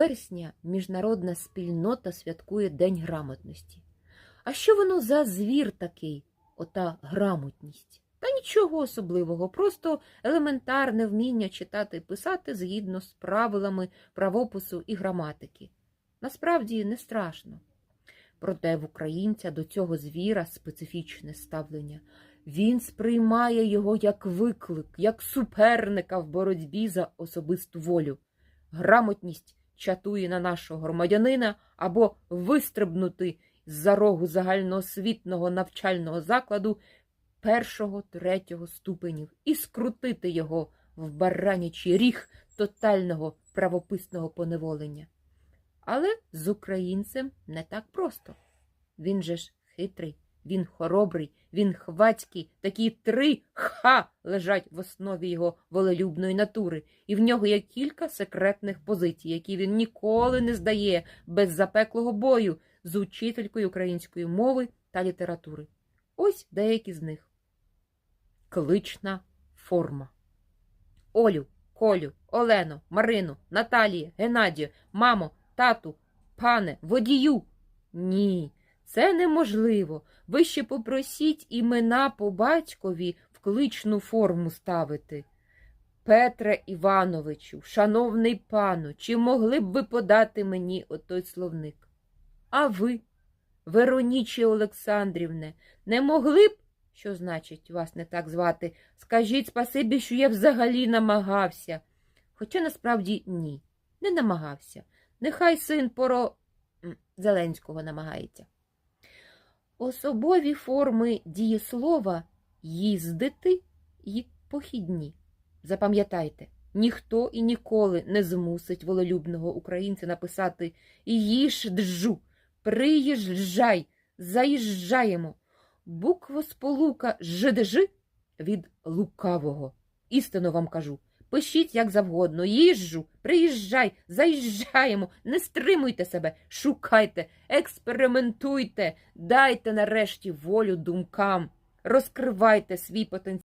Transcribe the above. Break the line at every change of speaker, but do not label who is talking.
вересня міжнародна спільнота святкує День грамотності. А що воно за звір такий, ота грамотність? Та нічого особливого, просто елементарне вміння читати і писати згідно з правилами правопису і граматики. Насправді не страшно. Проте в українця до цього звіра специфічне ставлення. Він сприймає його як виклик, як суперника в боротьбі за особисту волю. Грамотність чатує на нашого громадянина або вистрибнути з-за рогу загальноосвітного навчального закладу першого третього ступенів і скрутити його в баранячий ріг тотального правописного поневолення. Але з українцем не так просто. Він же ж хитрий, він хоробрий, він хвацький, такі три ха лежать в основі його волелюбної натури, і в нього є кілька секретних позицій, які він ніколи не здає без запеклого бою з учителькою української мови та літератури. Ось деякі з них. Клична форма. Олю, Колю, Олену, Марину, Наталію, Геннадію, мамо, тату, пане, водію. Ні, це неможливо. Ви ще попросіть імена по батькові в кличну форму ставити. Петре Івановичу, шановний пану, чи могли б ви подати мені отой словник? А ви, Вероніче Олександрівне, не могли б, що значить вас не так звати, скажіть спасибі, що я взагалі намагався. Хоча насправді ні, не намагався. Нехай син поро Зеленського намагається. Особові форми дієслова їздити і похідні. Запам'ятайте, ніхто і ніколи не змусить волелюбного українця написати «їжджу», «приїжджай», «заїжджаємо». Буквосполука «ждж» від лукавого. Істинно вам кажу. Пишіть як завгодно, їжджу, приїжджай, заїжджаємо, не стримуйте себе, шукайте, експериментуйте, дайте нарешті волю думкам, розкривайте свій потенціал.